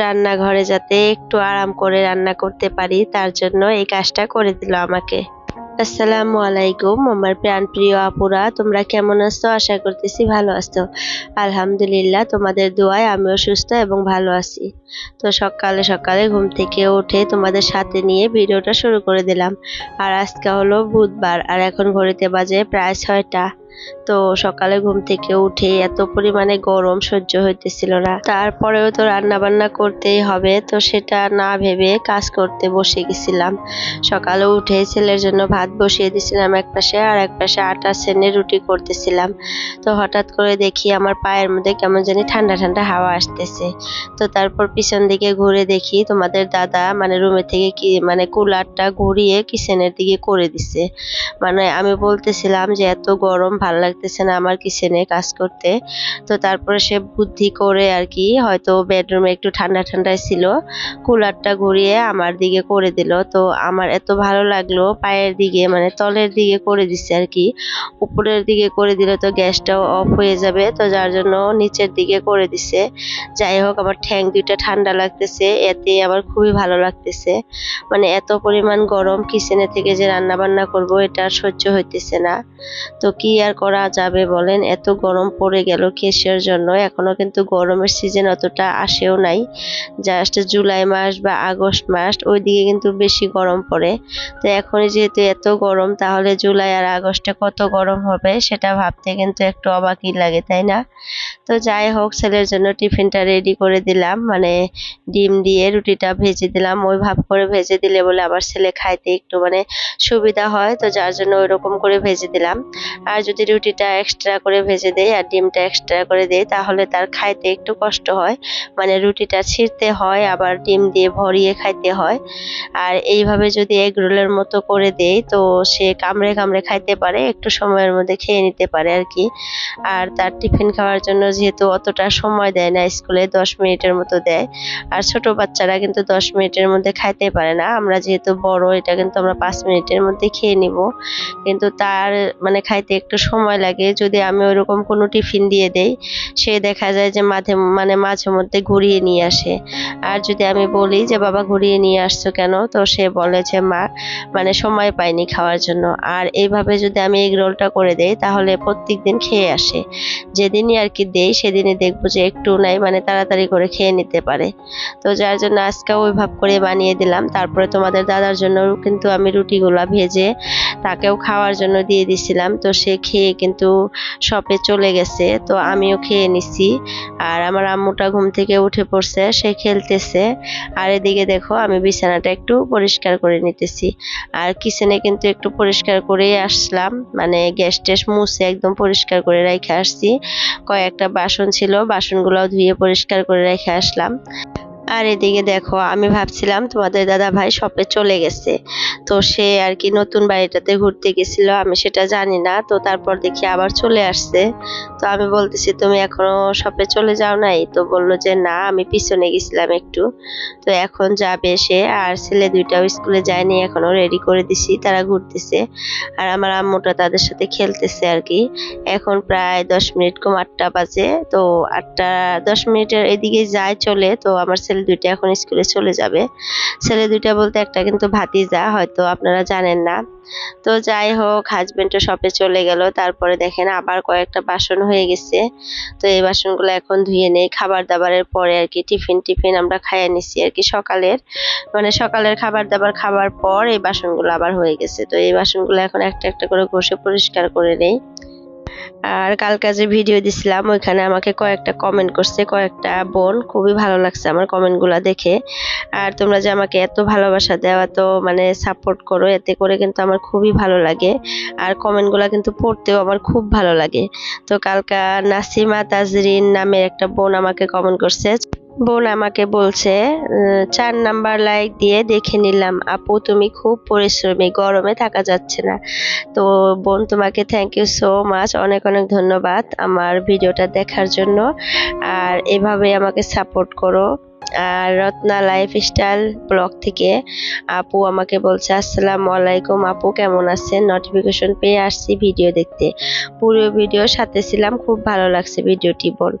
রান্নাঘরে যাতে একটু আরাম করে রান্না করতে পারি, তার জন্য এই কাজটা করে দিল আমাকে। আসসালামু আলাইকুম, আমার প্রাণ প্রিয় আপুরা, তোমরা কেমন আছো? আশা করতেছি ভালো আছো। আলহামদুলিল্লাহ, তোমাদের দোয়ায় আমিও সুস্থ এবং ভালো আছি। তো সকালে সকালে ঘুম থেকে উঠে তোমাদের সাথে নিয়ে ভিডিওটা শুরু করে দিলাম। আর আজকে হলো বুধবার, আর এখন ঘড়িতে বাজে প্রায় ছয়টা। তো সকালে ঘুম থেকে উঠে এত পরিমাণে গরম সহ্য হইতেছিল না। তারপরেও তো রান্না বান্না করতেই হবে, তো সেটা না ভেবে কাজ করতে বসে গেছিলাম। সকালে উঠে ছেলের জন্য ভাত বসিয়ে দিছিলাম এক পাশে আর এক পাশে আটা সেনে রুটি করতেছিলাম। তো হঠাৎ করে দেখি আমার পায়ের মধ্যে কেমন জানি ঠান্ডা ঠান্ডা হাওয়া আসতেছে। তো তারপর পিছন দিকে ঘুরে দেখি তোমাদের দাদা মানে রুমে থেকে কি মানে কুলারটা ঘুরিয়ে কিচেনের দিকে করে দিছে। মানে আমি বলতেছিলাম যে এত গরম ভালো লাগতেছে না আমার কিচেনে কাজ করতে। তো তারপরে সে বুদ্ধি করে আর কি, হয়তো বেডরুমে একটু ঠান্ডা ঠান্ডায় ছিল কুলারটা ঘুরিয়ে আমার দিকে করে দিল। তো আমার এত ভালো লাগল, পায়ের দিকে মানে তলের দিকে করে দিছে আর কি। উপরের দিকে করে দিলে তো গ্যাসটাও অফ হয়ে যাবে, তো যার জন্য নিচের দিকে করে দিছে। যাই হোক, আমার ঠ্যাং দুইটা ঠান্ডা লাগতেছে, এতে আমার খুবই ভালো লাগতেছে। মানে এত পরিমাণ গরম কিচেনে থেকে যে রান্না বান্না করব, এটা সহ্য হইতেছে না। তো কি আর করা যাবে বলেন। এত গরম পড়ে গেল কেশের জন্য? এখনও কিন্তু গরমের সিজন অতটা আসেও নাই। জাস্ট জুলাই মাস বা আগস্ট মাস, ওইদিকে কিন্তু বেশি গরম পড়ে। তো এখন যেহেতু এত গরম, তাহলে জুলাই আর আগস্টে কত গরম হবে, সেটা ভাবতে কিন্তু একটু অবাকই লাগে, তাই না? তো যাই হোক, ছেলের জন্য টিফিনটা রেডি করে দিলাম। মানে ডিম দিয়ে রুটিটা ভেজে দিলাম। ওই ভাব করে ভেজে দিলে বলে আবার ছেলে খাইতে একটু মানে সুবিধা হয়, তো যার জন্য ওই রকম করে ভেজে দিলাম। আর যদি রুটিটা এক্সট্রা করে ভেজে দেই আর ডিমটা এক্সট্রা করে দেই, তাহলে তার খাইতে একটু কষ্ট হয়। মানে রুটিটা ছিঁড়তে হয়, আবার ডিম দিয়ে ভরিয়ে খাইতে হয়। আর এইভাবে যদি এগ রোলের মতো করে দেই, তো সে কামড়ে কামড়ে খাইতে পারে, একটু সময়ের মধ্যে খেয়ে নিতে পারে আর কি। আর তার টিফিন খাওয়ার জন্য যেহেতু অতটা সময় দেয় না, স্কুলে দশ মিনিটের মতো দেয়। আর ছোট বাচ্চারা কিন্তু দশ মিনিটের মধ্যে খাইতে পারে না। আমরা যেহেতু বড়, এটা কিন্তু আমরা পাঁচ মিনিটের মধ্যে খেয়ে নিব। কিন্তু তার মানে খাইতে একটু সময় লাগে। যদি আমি ওইরকম কোনো টিফিন দিয়ে দেই, সে দেখা যায় যে মাঝে মানে মাঝে মধ্যে ঘুরিয়ে নিয়ে আসে। আর যদি আমি বলি যে, বাবা, ঘুরিয়ে নিয়ে আসছো কেন? তো সে বলে যে, মা মানে সময় পাইনি খাওয়ার জন্য। আর এইভাবে যদি আমি এগ রোলটা করে দেই, তাহলে প্রত্যেক দিন খেয়ে আসে। যেদিনই আর কি দেই সেদিনই দেখব যে একটু নাই মানে তাড়াতাড়ি করে খেয়ে নিতে পারে। তো যার জন্য আজকে ওই ভাব করে বানিয়ে দিলাম। তারপরে তোমাদের দাদার জন্য কিন্তু আমি রুটিগুলা ভেজে তাকেও খাওয়ার জন্য দিয়ে দিছিলাম। তো সে খেয়ে কিন্তু শপে চলে গেছে, তো আমিও খেয়ে নিছি। আর আমার আম্মুটা ঘুম থেকে উঠে পড়ছে, সে খেলতেছে। আর এদিকে দেখো, আমি বিছানাটা একটু পরিষ্কার করে নিতেছি। আর কিচেনে কিন্তু একটু পরিষ্কার করেই আসলাম। মানে গ্যাস ট্যাস মুছে একদম পরিষ্কার করে রেখে আসছি। কয়েকটা বাসন ছিল বাসনগুলো ধুয়ে পরিষ্কার করে রেখে আসলাম। আর এদিকে দেখো, আমি ভাবছিলাম তোমাদের দাদা ভাই শপে চলে গেছে। তো সে আর কি নতুন বাড়িটাতে ঘুরতে গেছিল, আমি সেটা জানি না। তো তারপর দেখি আবার চলে আসছে। তো আমি বলতেছি, তুমি এখনও শপে চলে যাও নাই? তো বলল যে, না, আমি পিছনে গেছিলাম একটু। তো এখন যাবে সে, আর ছেলে দুইটাও স্কুলে যায়নি, এখনও রেডি করে দিছি, তারা ঘুরতেছে। আর আমার আম্মুটা তাদের সাথে খেলতেছে আর কি। এখন প্রায় দশ মিনিট কম আটটা বাজে। তো আটটা, দশ মিনিটের এদিকে যায়, চলে। তো আমার ছেলে দুইটা এখন স্কুলে চলে যাবে। ছেলে দুইটা বলতে একটা কিন্তু ভাতিজা, হয়তো আপনারা জানেন না। তো যাই হোক হাজবেন্ডও শপে চলে গেল, তারপরে দেখেন আবার কয়েকটা বাসন হয়ে গেছে। তো এই বাসনগুলো এখন ধুয়ে নেই খাবার দাবারের পরে আর কি টিফিন টিফিন আমরা খাইয়ে নিছি আর কি সকালের। মানে সকালের খাবার দাবার খাবার পর এই বাসনগুলো আবার হয়ে গেছে। তো এই বাসনগুলো এখন একটা একটা করে ঘষে পরিষ্কার করে নেই। আর কালকে যে ভিডিও দিছিলাম, ওইখানে আমাকে কয়েকটা কমেন্ট করছে, কয়েকটা বোন। খুবই ভালো লাগছে আমার কমেন্টগুলো দেখে। আর তোমরা যে আমাকে এত ভালোবাসা দেওয়া, তো মানে সাপোর্ট করো, এতে করে কিন্তু আমার খুবই ভালো লাগে। আর কমেন্টগুলো কিন্তু পড়তেও আমার খুব ভালো লাগে। তো কালকা নাসিমা তাজরিন নামের একটা বোন আমাকে কমেন্ট করছে। বোন আমাকে বলছে চার নাম্বার লাইক দিয়ে দেখে নিলাম। আপু, তুমি খুব পরিশ্রমী, গরমে থাকা যাচ্ছে না। তো বোন তোমাকে থ্যাংক ইউ সো মাচ অনেক অনেক ধন্যবাদ আমার ভিডিওটা দেখার জন্য। আর এভাবে আমাকে সাপোর্ট করো। আর রত্না লাইফ স্টাইল ব্লগ থেকে আপু আমাকে বলছে, আসসালামু আলাইকুম আপু, কেমন আছেন? নোটিফিকেশন পেয়ে আসছি ভিডিও দেখতে। পুরো ভিডিও সাথে ছিলাম, খুব ভালো লাগছে ভিডিওটি, বোন।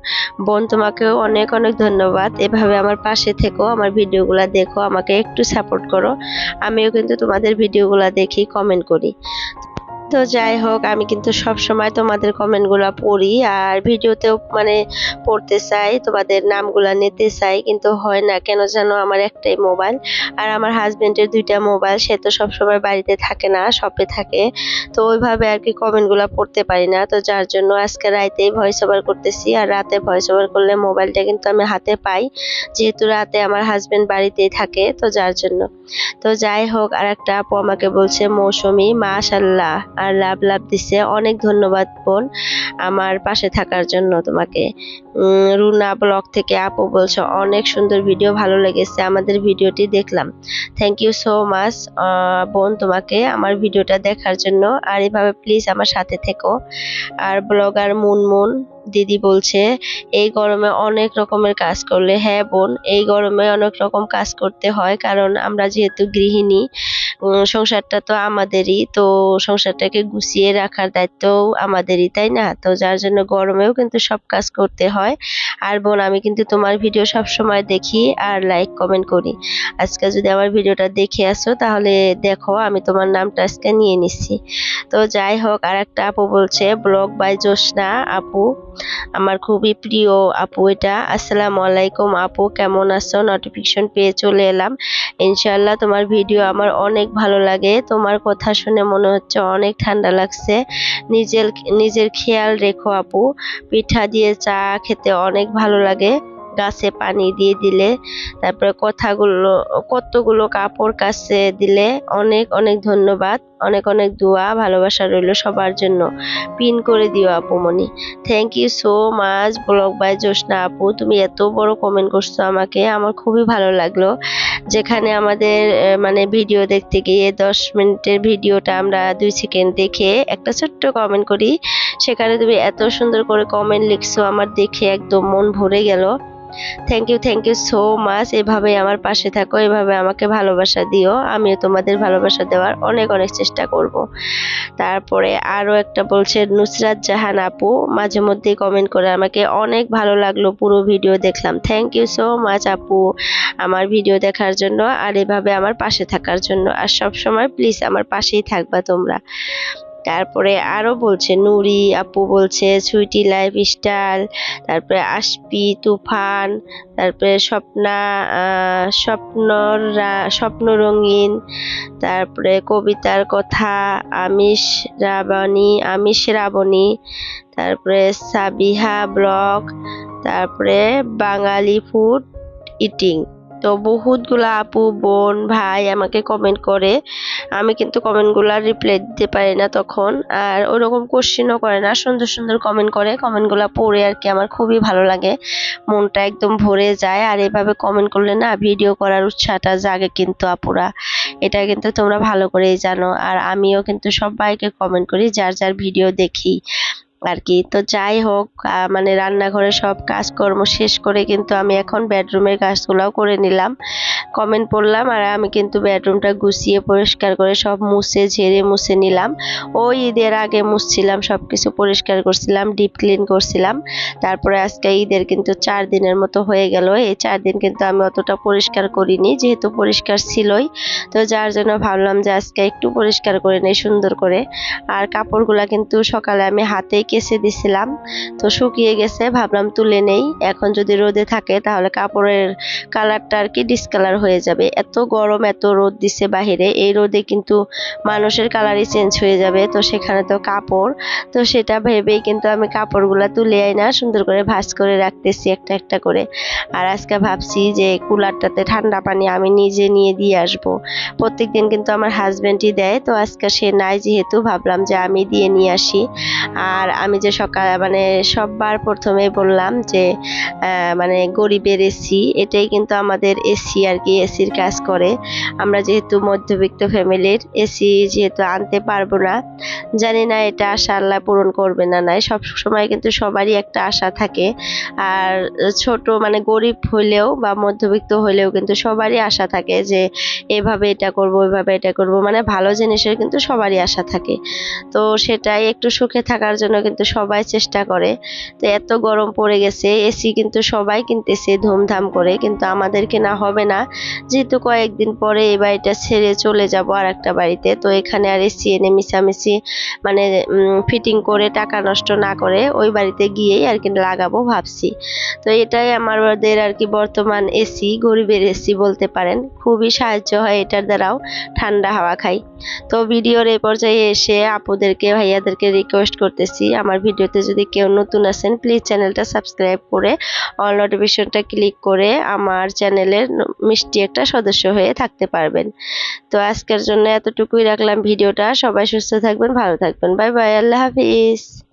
বোন, তোমাকেও অনেক অনেক ধন্যবাদ। এভাবে আমার পাশে থেকো, আমার ভিডিওগুলো দেখো, আমাকে একটু সাপোর্ট করো। আমিও কিন্তু তোমাদের ভিডিওগুলো দেখি কমেন্ট করি। তো যাই হোক, আমি কিন্তু সব সময় তোমাদের কমেন্টগুলো পড়ি আর ভিডিওতেও মানে পড়তে চাই, তোমাদের নামগুলো নিতে চাই, কিন্তু হয় না। কেন জানো আমার একটাই মোবাইল আর আমার হাজবেন্ডের দুইটা মোবাইল সে তো সব সময় বাড়িতে থাকে না শপে থাকে। তো ওইভাবে আর কি কমেন্টগুলো পড়তে পারি না। তো যার জন্য আজকে রাতেই ভয়েস ওভার করতেছি আর রাতে ভয়েস ওভার করলে মোবাইলটা কিন্তু আমি হাতে পাই, যেহেতু রাতে আমার হাজবেন্ড বাড়িতেই থাকে, তো যার জন্য। তো যাই হোক আর একটা আপু আমাকে বলছে, মৌসুমি মাশাল্লাহ আর লাভ লাভ দিছে। অনেক ধন্যবাদ বোন আমার পাশে থাকার জন্য তোমাকে। রুনা ব্লগ থেকে আপু বলছো, অনেক সুন্দর ভিডিও, ভালো লেগেছে। আমাদের ভিডিওটি দেখলাম। থ্যাংক ইউ সো মাচ বোন তোমাকে আমার ভিডিওটা দেখার জন্য। আর এভাবে প্লিজ আমার সাথে থেকো। আর ব্লগার মুনমুন দিদি বলছে, এই গরমে অনেক রকমের কাজ করলে হ্যাঁ বোন, এই গরমে অনেক রকম কাজ করতে হয়, কারণ আমরা যেহেতু গৃহিণী সংসারটা তো আমাদেরই, তো সংসারটাকে গুছিয়ে রাখার দায়িত্বও আমাদেরই, তাই না? তো যার জন্য গরমেও কিন্তু সব কাজ করতে হয়। আর বোন, আমি কিন্তু তোমার ভিডিও সব সময় দেখি আর লাইক কমেন্ট করি। আজকে যদি আমার ভিডিওটা দেখে আসো, তাহলে দেখো আমি তোমার নামটা আজকে নিয়ে নিচ্ছি। তো যাই হোক আর একটা আপু বলছে, ব্লগ বাই জোসনা, আপু। আমার খুবই প্রিয় আপু এটা। আসসালামু আলাইকুম আপু, কেমন আছো? নোটিফিকেশন পেয়ে চলে এলাম। ইনশাল্লাহ তোমার ভিডিও আমার অনেক ভালো লাগে। তোমার কথা শুনে মনে হচ্ছে অনেক ঠান্ডা লাগছে। নিজের নিজের খেয়াল রেখো আপু। পিঠা দিয়ে চা খেতে অনেক ভালো লাগে। গাছে পানি দিয়ে দিলে, তারপরে কথাগুলো, কতগুলো কাপড় কাছে দিলে অনেক অনেক ধন্যবাদ, অনেক অনেক দোয়া, ভালোবাসা রইল সবার জন্য। পিন করে দিও আপু মনি। Thank you so much blog by Josna আপু। তুমি এত বড় কমেন্ট করছ আমাকে, আমার খুবই ভালো লাগল। যেখানে আমাদের মানে ভিডিও দেখতে গিয়ে দশ মিনিটের ভিডিওটা আমরা দুই সেকেন্ড দেখে একটা ছোট্ট কমেন্ট করি। সেখানে তুমি এত সুন্দর করে কমেন্ট লিখছো, আমার দেখে একদম মন ভরে গেল। Thank you thank you so much এভাবে আমার পাশে থাকো, এভাবে আমাকে ভালোবাসা দিও। আমিও তোমাদের ভালোবাসা দেওয়ার অনেক অনেক চেষ্টা করব। তারপরে আরও একটা বলছে, নুসরাত জাহান আপু, মাঝে মধ্যেই কমেন্ট করে আমাকে, অনেক ভালো লাগল পুরো ভিডিও দেখলাম। থ্যাংক ইউ সো মাচ আপু, আমার ভিডিও দেখার জন্য আর এভাবে আমার পাশে থাকার জন্য। আর সব সময় প্লিজ আমার পাশেই থাকবা তোমরা। তারপরে আরও বলছে, নুরি আপু বলছে, সুইটি লাইফ স্টাইল তারপরে আশপি, তুফান, তারপরে স্বপ্না স্বপ্নর স্বপ্ন রঙিন তারপরে কবিতার কথা, আমিষ রাবণী আমিষ রাবণী, তারপরে সাবিহা ব্লগ, তারপরে বাঙালি ফুড ইটিং। তো বহুতগুলা আপু, বোন, ভাই আমাকে কমেন্ট করে। আমি কিন্তু কমেন্টগুলো রিপ্লাই দিতে পারি না তখন। আর ওরকম কোশ্চেনও করে না, সুন্দর সুন্দর কমেন্ট করে। কমেন্টগুলো পড়ে আর কি, আমার খুবই ভালো লাগে। মনটা একদম ভরে যায়। আর এভাবে কমেন্ট করলে না ভিডিও করার উৎসাহটা জাগে কিন্তু আপুরা। এটা কিন্তু তোমরা ভালো করেই জানো। আর আমিও কিন্তু সবাইকে কমেন্ট করি, যার যার ভিডিও দেখি। আর কি তো যাই হোক মানে রান্নাঘরে সব কাজকর্ম শেষ করে কিন্তু আমি এখন বেডরুমের কাজগুলোও করে নিলাম। কমেন্ট পড়লাম আর আমি কিন্তু বেডরুমটা গুছিয়ে পরিষ্কার করে সব মুছে ঝেড়ে মুছে নিলাম। ওই ঈদের আগে মুছছিলাম সব কিছু পরিষ্কার করছিলাম ডিপ ক্লিন করছিলাম। তারপরে আজকে ঈদের কিন্তু চার দিনের মতো হয়ে গেল। এই চার দিন কিন্তু আমি অতটা পরিষ্কার করিনি, যেহেতু পরিষ্কার ছিলই। তো যার জন্য ভাবলাম যে আজকে একটু পরিষ্কার করে নেই সুন্দর করে। আর কাপড়গুলা কিন্তু সকালে আমি হাতেই কেচে দিছিলাম। তো শুকিয়ে গেছে, ভাবলাম তুলে নেই। এখন যদি রোদে থাকে তাহলে কাপড়ের কালারটা আর কি ডিসকালার হয়ে যাবে। এত গরম, এত রোদ দিছে বাহিরে। এই রোদে কিন্তু মানুষের কালারই চেঞ্জ হয়ে যাবে। তো সেখানে তো কাপড়। তো সেটা ভেবেই কিন্তু আমি কাপড়গুলা তুলে আই না সুন্দর করে ভাঁজ করে রাখতেছি একটা একটা করে। আর আজকে ভাবছি যে কুলারটাতে ঠান্ডা পানি আমি নিজে নিয়ে দিয়ে আসব। প্রত্যেকদিন কিন্তু আমার হাজব্যান্ডই দেয়। তো আজকে সে নাই, যেহেতু ভাবলাম যে আমি দিয়ে নিয়ে আসি। আর আমি যে সকাল মানে সববার প্রথমে বললাম যে মানে গরিবের এসি, এটাই কিন্তু আমাদের এসি আর কি এসির কাজ করে। আমরা যেহেতু মধ্যবিত্ত ফ্যামিলির, এসি যেহেতু আনতে পারব না, জানি না এটা আশা আল্লাহ পূরণ করবে না, নাই। সব সময় কিন্তু সবারই একটা আশা থাকে। আর ছোট মানে গরিব হইলেও বা মধ্যবিত্ত হইলেও কিন্তু সবারই আশা থাকে যে, এভাবে এটা করব, ওইভাবে এটা করব। মানে ভালো জিনিসের কিন্তু সবারই আশা থাকে। তো সেটাই একটু সুখে থাকার জন্য কিন্তু সবাই চেষ্টা করে। তো এত গরম পড়ে গেছে, এসি কিন্তু সবাই কিনতেছে ধুমধাম করে, কিন্তু আমাদের কেনা হবে না। যেহেতু কয়েকদিন পরে এই বাড়িটা ছেড়ে চলে যাব আর একটা বাড়িতে, তো এখানে আর এসি এনে মিশামিশি মানে ফিটিং করে টাকা নষ্ট না করে ওই বাড়িতে গিয়েই আর কি লাগাবো ভাবছি। তো এটাই আমাদের আর কি বর্তমান এসি, গরিবের এসি বলতে পারেন। খুবই সাহায্য হয় এটার দ্বারাও, ঠান্ডা হাওয়া খাই। তো ভিডিওর এই পর্যায়ে এসে আপুদেরকে, ভাইয়াদেরকে রিকোয়েস্ট করতেছি। আমার ভিডিওতে যদি কেউ নতুন আছেন প্লিজ চ্যানেলটা সাবস্ক্রাইব করে অল নোটিফিকেশনটা ক্লিক করে আমার চ্যানেলের মিষ্টি একটা সদস্য হয়ে থাকতে পারবেন। তো আজকের জন্য এতটুকুই রাখলাম ভিডিওটা। সবাই সুস্থ থাকবেন, ভালো থাকবেন। বাই বাই আল্লাহ হাফিজ।